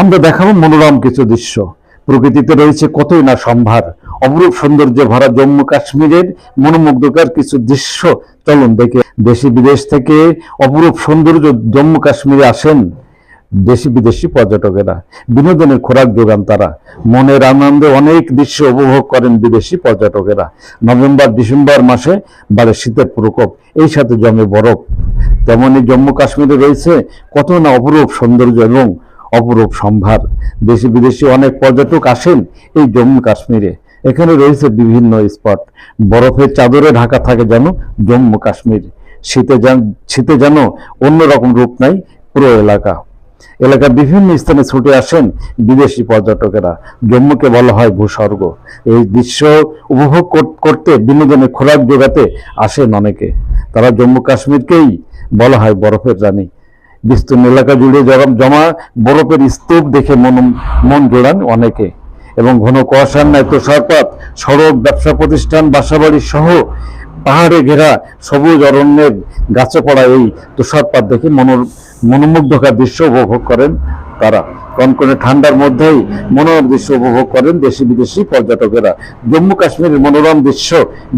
আমরা দেখাবো মনোরম কিছু দৃশ্য। প্রকৃতিতে রয়েছে কতই না সম্ভার। অপরূপ সৌন্দর্যে ভরা জম্মু কাশ্মীরের মনোমুগ্ধকর কিছু দৃশ্য। চলুন দেখে দেশি বিদেশ থেকে অপরূপ সৌন্দর্য জম্মু কাশ্মীরে আসেন দেশি বিদেশি পর্যটকেরা বিনোদনের খোরাক যোগান তারা, মনের আনন্দে অনেক দৃশ্য উপভোগ করেন বিদেশি পর্যটকেরা। নভেম্বর, ডিসেম্বর মাসে বাড়ে শীতের প্রকোপ, এই সাথে জমে বরফ। তেমনি জম্মু কাশ্মীরে রয়েছে কত না অপরূপ সৌন্দর্য এবং অপরূপ সম্ভার। দেশি বিদেশি অনেক পর্যটক আসেন এই জম্মু কাশ্মীরে। এখানে রয়েছে বিভিন্ন স্পট। বরফের চাদরে ঢাকা থাকে যেন জম্মু কাশ্মীর। শীতে যেন শীতে যেন অন্যরকম রূপ নাই পুরো এলাকা। এলাকার বিভিন্ন স্থানে ছুটে আসেন বিদেশি পর্যটকেরা। জম্মুকে বলা হয় ভূস্বর্গ। এই দৃশ্য উপভোগ করতে বিনোদনের খোরাক জোগাতে আসেন অনেকে। তারা জম্মু কাশ্মীরকেই বলা হয় বরফের রানী। বিস্তীর্ণ এলাকা জুড়ে জমা- জমা বরফের স্তূপ দেখে মন মন জোড়ান অনেকে। এবং ঘন কুয়াশার ন্যায় তুষারপাত, সড়ক, ব্যবসা প্রতিষ্ঠান, বাসাবাড়ি সহ পাহাড়ে ঘেরা সবুজ অরণ্যের গাছে পড়া এই তুষারপাত দেখে মনোর মনোমুগ্ধকার দৃশ্য উপভোগ করেন তারা। কনকনে ঠান্ডার মধ্যেই মনোরম দৃশ্য উপভোগ করেন দেশি বিদেশি পর্যটকেরা। জম্মু কাশ্মীরের মনোরম দৃশ্য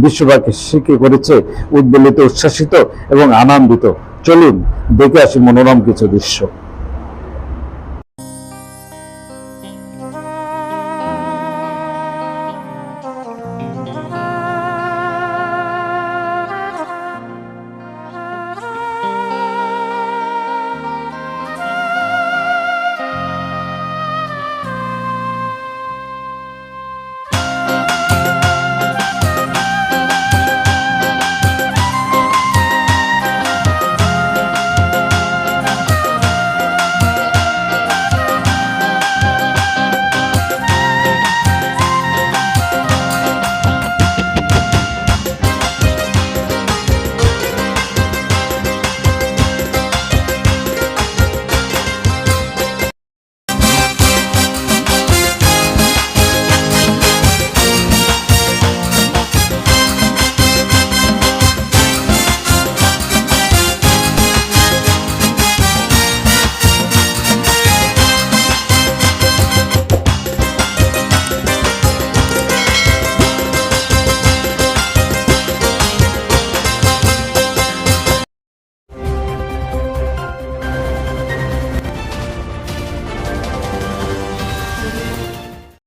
বিশ্ববাকে শিখে করেছে উদ্বেলিত, উচ্ছ্বাসিত এবং আনন্দিত। চলুন, দেখে আসি মনোরম কিছু দৃশ্য।